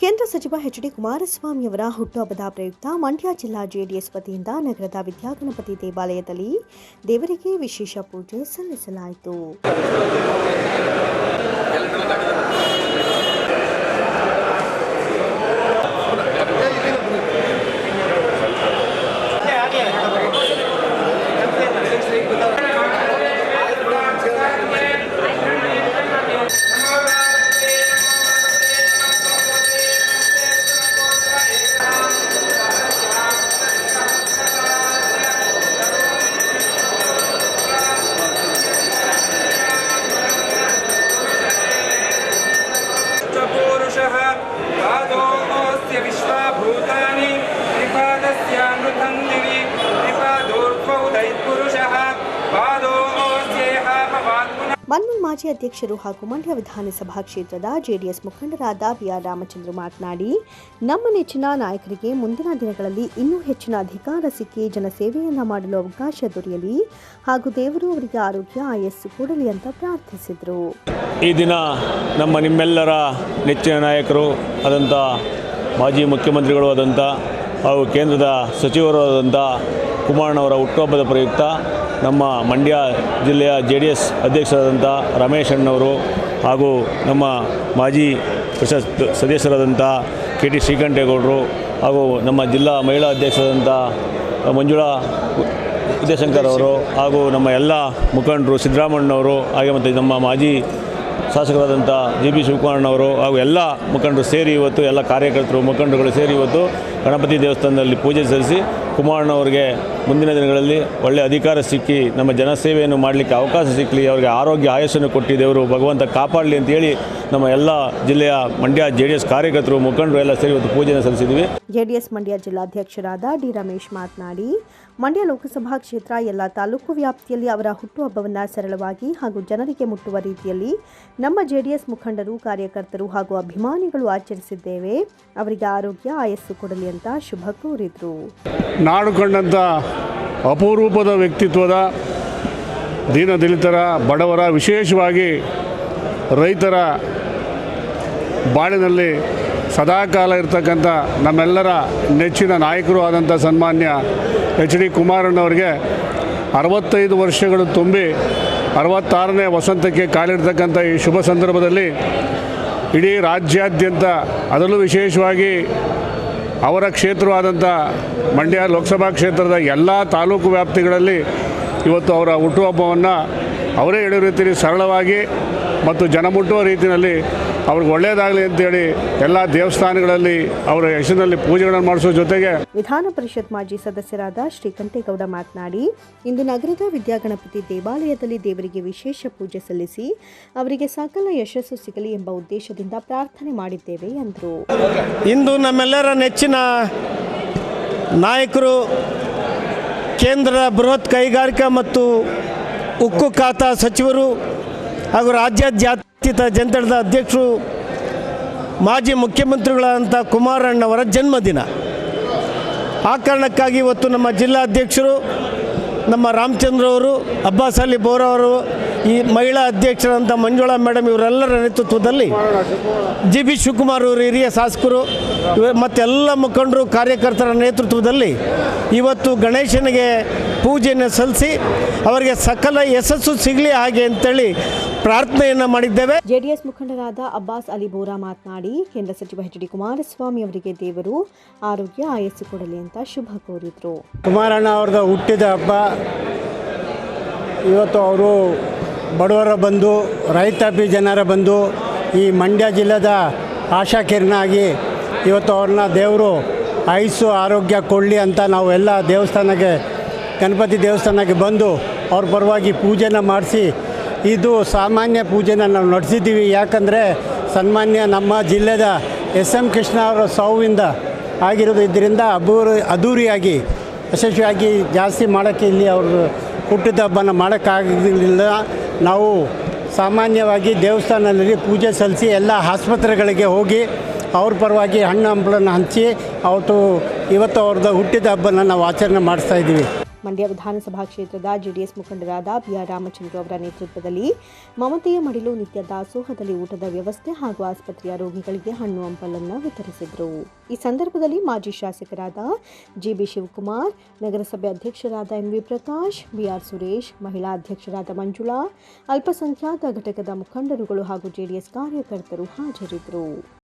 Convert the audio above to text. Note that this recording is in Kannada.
ಕೇಂದ್ರ ಸಚಿವ ಎಚ್ ಡಿ ಕುಮಾರಸ್ವಾಮಿಯವರ ಹುಟ್ಟುಹಬ್ಬದ ಪ್ರಯುಕ್ತ ಮಂಡ್ಯ ಜಿಲ್ಲಾ ಜೆಡಿಎಸ್ ವತಿಯಿಂದ ನಗರದ ವಿದ್ಯಾಗಣಪತಿ ದೇವಾಲಯದಲ್ಲಿ ದೇವರಿಗೆ ವಿಶೇಷ ಪೂಜೆ ಸಲ್ಲಿಸಲಾಯಿತು. ಬನ್ನು ಮಾಜಿ ಅಧ್ಯಕ್ಷರು ಹಾಗೂ ಮಂಡ್ಯ ವಿಧಾನಸಭಾ ಕ್ಷೇತ್ರದ ಜೆಡಿಎಸ್ ಮುಖಂಡರಾದ ಬಿಆರ್ ರಾಮಚಂದ್ರ ಮಾತನಾಡಿ, ನಮ್ಮ ನೆಚ್ಚಿನ ನಾಯಕರಿಗೆ ಮುಂದಿನ ದಿನಗಳಲ್ಲಿ ಇನ್ನೂ ಹೆಚ್ಚಿನ ಅಧಿಕಾರ ಸಿಕ್ಕಿ ಜನಸೇವೆಯನ್ನು ಮಾಡಲು ಅವಕಾಶ ದೊರೆಯಲಿ ಹಾಗೂ ದೇವರು ಅವರಿಗೆ ಆರೋಗ್ಯ, ಆಯಸ್ಸು ಕೊಡಲಿ ಅಂತ ಪ್ರಾರ್ಥಿಸಿದರು. ಈ ದಿನ ನಮ್ಮ ನಿಮ್ಮೆಲ್ಲರ ನೆಚ್ಚಿನ ನಾಯಕರು ಆದಂಥ ಮಾಜಿ ಮುಖ್ಯಮಂತ್ರಿಗಳು ಆದಂಥ ಹಾಗೂ ಕೇಂದ್ರದ ಸಚಿವರು ಆದಂಥ ಕುಮಾರಣ್ಣವರ ಹುಟ್ಟುಹಬ್ಬದ ಪ್ರಯುಕ್ತ ನಮ್ಮ ಮಂಡ್ಯ ಜಿಲ್ಲೆಯ ಜೆ ಡಿ ಎಸ್ ಅಧ್ಯಕ್ಷರಾದಂಥ ರಮೇಶ್ ಅಣ್ಣವರು ಹಾಗೂ ನಮ್ಮ ಮಾಜಿ ಸದಸ್ಯರಾದಂಥ ಕೆ ಟಿ ಶ್ರೀಕಂಠೇಗೌಡರು ಹಾಗೂ ನಮ್ಮ ಜಿಲ್ಲಾ ಮಹಿಳಾ ಅಧ್ಯಕ್ಷರಾದಂಥ ಮಂಜುಳಾ ವಿದ್ಯಾಶಂಕರ್ ಅವರು ಹಾಗೂ ನಮ್ಮ ಎಲ್ಲ ಮುಖಂಡರು ಸಿದ್ದರಾಮಣ್ಣವರು ಹಾಗೆ ಮತ್ತು ನಮ್ಮ ಮಾಜಿ ಶಾಸಕರಾದಂಥ ಜಿ ಬಿ ಶಿವಕುಮಾರಣ್ಣವರು ಹಾಗೂ ಎಲ್ಲ ಮುಖಂಡರು ಸೇರಿ ಇವತ್ತು ಎಲ್ಲ ಕಾರ್ಯಕರ್ತರು ಮುಖಂಡರುಗಳು ಸೇರಿ ಇವತ್ತು ಗಣಪತಿ ದೇವಸ್ಥಾನದಲ್ಲಿ ಪೂಜೆ ಸಲ್ಲಿಸಿ ಕುಮಾರಣ್ಣವರಿಗೆ ಮುಂದಿನ ದಿನಗಳಲ್ಲಿ ಒಳ್ಳೆಯ ಅಧಿಕಾರ ಸಿಕ್ಕಿ ನಮ್ಮ ಜನಸೇವೆಯನ್ನು ಮಾಡಲಿಕ್ಕೆ ಅವಕಾಶ ಸಿಕ್ಕಲಿ ಅವರಿಗೆ ಆರೋಗ್ಯ ಆಯಸ್ಸನ್ನು ಕೊಟ್ಟಿದ್ದೇವರು ದೇವರು ಭಗವಂತ ಕಾಪಾಡಲಿ ಅಂತೇಳಿ ನಮ್ಮ ಎಲ್ಲ ಜಿಲ್ಲೆಯ ಮಂಡ್ಯ ಜೆ ಡಿ ಎಸ್ ಕಾರ್ಯಕರ್ತರು, ಮುಖಂಡರು ಎಲ್ಲ ಸೇರಿ ಇವತ್ತು ಪೂಜೆಯನ್ನು ಸಲ್ಲಿಸಿದ್ವಿ. ಎಸ್ ಮಂಡ್ಯ ಜಿಲ್ಲಾಧ್ಯಕ್ಷರಾದ ಡಿ ರಮೇಶ್ ಮಾತನಾಡಿ, ಮಂಡ್ಯ ಲೋಕಸಭಾ ಕ್ಷೇತ್ರ ಎಲ್ಲ ತಾಲೂಕು ವ್ಯಾಪ್ತಿಯಲ್ಲಿ ಅವರ ಹುಟ್ಟುಹಬ್ಬವನ್ನು ಸರಳವಾಗಿ ಹಾಗೂ ಜನರಿಗೆ ಮುಟ್ಟುವ ರೀತಿಯಲ್ಲಿ ನಮ್ಮ ಜೆಡಿಎಸ್ ಮುಖಂಡರು, ಕಾರ್ಯಕರ್ತರು ಹಾಗೂ ಅಭಿಮಾನಿಗಳು ಆಚರಿಸಿದ್ದೇವೆ. ಅವರಿಗೆ ಆರೋಗ್ಯ, ಆಯಸ್ಸು ಕೊಡಲಿ ಅಂತ ಶುಭ ಕೋರಿದರು. ನಾಡು ಕಂಡಂಥ ಅಪರೂಪದ ವ್ಯಕ್ತಿತ್ವದ ದೀನದಲಿತರ ಬಡವರ, ವಿಶೇಷವಾಗಿ ರೈತರ ಬಾಳಿನಲ್ಲಿ ಸದಾಕಾಲ ಇರ್ತಕ್ಕಂಥ ನಮ್ಮೆಲ್ಲರ ನೆಚ್ಚಿನ ನಾಯಕರು ಆದಂಥ ಸನ್ಮಾನ್ಯ ಎಚ್ ಡಿ ಕುಮಾರಣ್ಣವರಿಗೆ ಅರವತ್ತೈದು ವರ್ಷಗಳು ತುಂಬಿ ಅರವತ್ತಾರನೇ ವಸಂತಕ್ಕೆ ಕಾಲಿಡ್ತಕ್ಕಂಥ ಈ ಶುಭ ಸಂದರ್ಭದಲ್ಲಿ ಇಡೀ ರಾಜ್ಯಾದ್ಯಂತ ಅದರಲ್ಲೂ ವಿಶೇಷವಾಗಿ ಅವರ ಕ್ಷೇತ್ರವಾದಂಥ ಮಂಡ್ಯ ಲೋಕಸಭಾ ಕ್ಷೇತ್ರದ ಎಲ್ಲ ತಾಲೂಕು ವ್ಯಾಪ್ತಿಗಳಲ್ಲಿ ಇವತ್ತು ಅವರ ಹುಟ್ಟುಹಬ್ಬವನ್ನು ಅವರೇ ಹೇಳಿರೋ ರೀತಿಯಲ್ಲಿ ಸರಳವಾಗಿ. ಮತ್ತು ಜನ ಮುಟ್ಟುವ ರೀತಿಯಲ್ಲಿ ಅವ್ರಿಗೆ ಒಳ್ಳೆಯದಾಗಲಿ ಅಂತೇಳಿ ಎಲ್ಲ ದೇವಸ್ಥಾನಗಳಲ್ಲಿ ಅವರ ಹೆಸರಿನಲ್ಲಿ ಪೂಜೆಗಳನ್ನು ಮಾಡಿಸುವ ಜೊತೆಗೆ ವಿಧಾನ ಪರಿಷತ್ ಮಾಜಿ ಸದಸ್ಯರಾದ ಶ್ರೀಕಂಠೇಗೌಡ ಮಾತನಾಡಿ ಇಂದು ನಗರದ ವಿದ್ಯಾಗಣಪತಿ ದೇವಾಲಯದಲ್ಲಿ ದೇವರಿಗೆ ವಿಶೇಷ ಪೂಜೆ ಸಲ್ಲಿಸಿ ಅವರಿಗೆ ಸಕಲ ಯಶಸ್ಸು ಸಿಗಲಿ ಎಂಬ ಉದ್ದೇಶದಿಂದ ಪ್ರಾರ್ಥನೆ ಮಾಡಿದ್ದೇವೆ ಎಂದರು. ಇಂದು ನಮ್ಮೆಲ್ಲರ ನೆಚ್ಚಿನ ನಾಯಕರು ಕೇಂದ್ರ ಬೃಹತ್ ಕೈಗಾರಿಕಾ ಮತ್ತು ಉಕ್ಕು ಖಾತಾ ಸಚಿವರು ಹಾಗೂ ರಾಜ್ಯಾದ್ಯಾತೀತ ಜನತಾದಳದ ಅಧ್ಯಕ್ಷರು, ಮಾಜಿ ಮುಖ್ಯಮಂತ್ರಿಗಳಾದಂಥ ಕುಮಾರಣ್ಣವರ ಜನ್ಮದಿನ. ಆ ಕಾರಣಕ್ಕಾಗಿ ಇವತ್ತು ನಮ್ಮ ಜಿಲ್ಲಾಧ್ಯಕ್ಷರು ನಮ್ಮ ರಾಮಚಂದ್ರ ಅವರು, ಅಬ್ಬಾಸ್ ಅಲಿ ಬೋರಾ ಅವರು, ಈ ಮಹಿಳಾ ಅಧ್ಯಕ್ಷರಂಥ ಮಂಜುಳಾ ಮೇಡಮ್ ಇವರೆಲ್ಲರ ನೇತೃತ್ವದಲ್ಲಿ ಜಿ ಬಿ ಶಿವಕುಮಾರ್ ಅವರು ಹಿರಿಯ ಶಾಸಕರು ಮತ್ತೆಲ್ಲ ಮುಖಂಡರು, ಕಾರ್ಯಕರ್ತರ ನೇತೃತ್ವದಲ್ಲಿ ಇವತ್ತು ಗಣೇಶನಿಗೆ ಪೂಜೆಯನ್ನು ಸಲ್ಲಿಸಿ ಅವರಿಗೆ ಸಕಲ ಯಶಸ್ಸು ಸಿಗಲಿ ಹಾಗೆ ಅಂತೇಳಿ ಪ್ರಾರ್ಥನೆಯನ್ನು ಮಾಡಿದ್ದೇವೆ. ಜೆಡಿಎಸ್ ಮುಖಂಡರಾದ ಅಬ್ಬಾಸ್ ಅಲಿ ಬೋರಾ ಮಾತನಾಡಿ ಕೇಂದ್ರ ಸಚಿವ ಎಚ್ ಡಿ ಕುಮಾರಸ್ವಾಮಿ ಅವರಿಗೆ ದೇವರು ಆರೋಗ್ಯ ಆಯಸ್ಸು ಕೊಡಲಿ ಅಂತ ಶುಭ ಕೋರಿದರು. ಕುಮಾರಣ್ಣ ಅವ್ರದ್ದು ಹುಟ್ಟಿದ ಹಬ್ಬ. ಇವತ್ತು ಅವರು ಬಡವರ ಬಂದು ರೈತಾಪಿ ಜನರ ಬಂದು ಈ ಮಂಡ್ಯ ಜಿಲ್ಲೆದ ಆಶಾ ಕಿರಣ ಆಗಿ ಇವತ್ತು ಅವ್ರನ್ನ ದೇವರು ಆಯುಸ್ಸು ಆರೋಗ್ಯ ಕೊಡಲಿ ಅಂತ ನಾವು ಎಲ್ಲ ದೇವಸ್ಥಾನಕ್ಕೆ ಗಣಪತಿ ದೇವಸ್ಥಾನಕ್ಕೆ ಬಂದು ಅವ್ರ ಪರವಾಗಿ ಪೂಜೆನ ಮಾಡಿಸಿ, ಇದು ಸಾಮಾನ್ಯ ಪೂಜೆನ ನಾವು ನಡೆಸಿದ್ದೀವಿ. ಯಾಕಂದರೆ ಸನ್ಮಾನ್ಯ ನಮ್ಮ ಜಿಲ್ಲೆದ ಎಸ್ ಎಂ ಕೃಷ್ಣ ಅವರ ಸಾವುವಿಂದ ಆಗಿರೋದು ಇದರಿಂದ ಅಬೂರು ಅದ್ದೂರಿಯಾಗಿ, ಯಶಸ್ವಿಯಾಗಿ ಜಾಸ್ತಿ ಮಾಡೋಕ್ಕೆ ಇಲ್ಲಿ ಅವರು ಹುಟ್ಟಿದ ಹಬ್ಬನ ಮಾಡೋಕ್ಕಾಗಲಿಲ್ಲ ನಾವು ಸಾಮಾನ್ಯವಾಗಿ ದೇವಸ್ಥಾನದಲ್ಲಿ ಪೂಜೆ ಸಲ್ಲಿಸಿ ಎಲ್ಲ ಆಸ್ಪತ್ರೆಗಳಿಗೆ ಹೋಗಿ ಅವ್ರ ಪರವಾಗಿ ಹಣ್ಣು ಹಂಪಲನ್ನು ಹಂಚಿ, ಅವತ್ತು ಇವತ್ತು ಅವ್ರದ್ದು ಹುಟ್ಟಿದ ಹಬ್ಬನ ನಾವು ಆಚರಣೆ ಮಾಡಿಸ್ತಾ ಇದ್ದೀವಿ. ಮಂಡ್ಯ ವಿಧಾನಸಭಾ ಕ್ಷೇತ್ರದ ಜೆಡಿಎಸ್ ಮುಖಂಡರಾದ ಬಿಆರ್ ರಾಮಚಂದ್ರ ಅವರ ನೇತೃತ್ವದಲ್ಲಿ ಮಮತೆಯ ಮಡಿಲು ನಿತ್ಯ ದಾಸೋಹದಲ್ಲಿ ಊಟದ ವ್ಯವಸ್ಥೆ ಹಾಗೂ ಆಸ್ಪತ್ರೆಯ ರೋಗಿಗಳಿಗೆ ಹಣ್ಣು ಹಂಪಲನ್ನು ವಿತರಿಸಿದರು. ಈ ಸಂದರ್ಭದಲ್ಲಿ ಮಾಜಿ ಶಾಸಕರಾದ ಜಿಬಿ ಶಿವಕುಮಾರ್, ನಗರಸಭೆ ಅಧ್ಯಕ್ಷರಾದ ಎಂವಿ ಪ್ರಕಾಶ್ ಬಿಆರ್ ಸುರೇಶ್, ಮಹಿಳಾ ಅಧ್ಯಕ್ಷರಾದ ಮಂಜುಳಾ, ಅಲ್ಪಸಂಖ್ಯಾತ ಘಟಕದ ಮುಖಂಡರುಗಳು ಹಾಗೂ ಜೆಡಿಎಸ್ ಕಾರ್ಯಕರ್ತರು ಹಾಜರಿದ್ದರು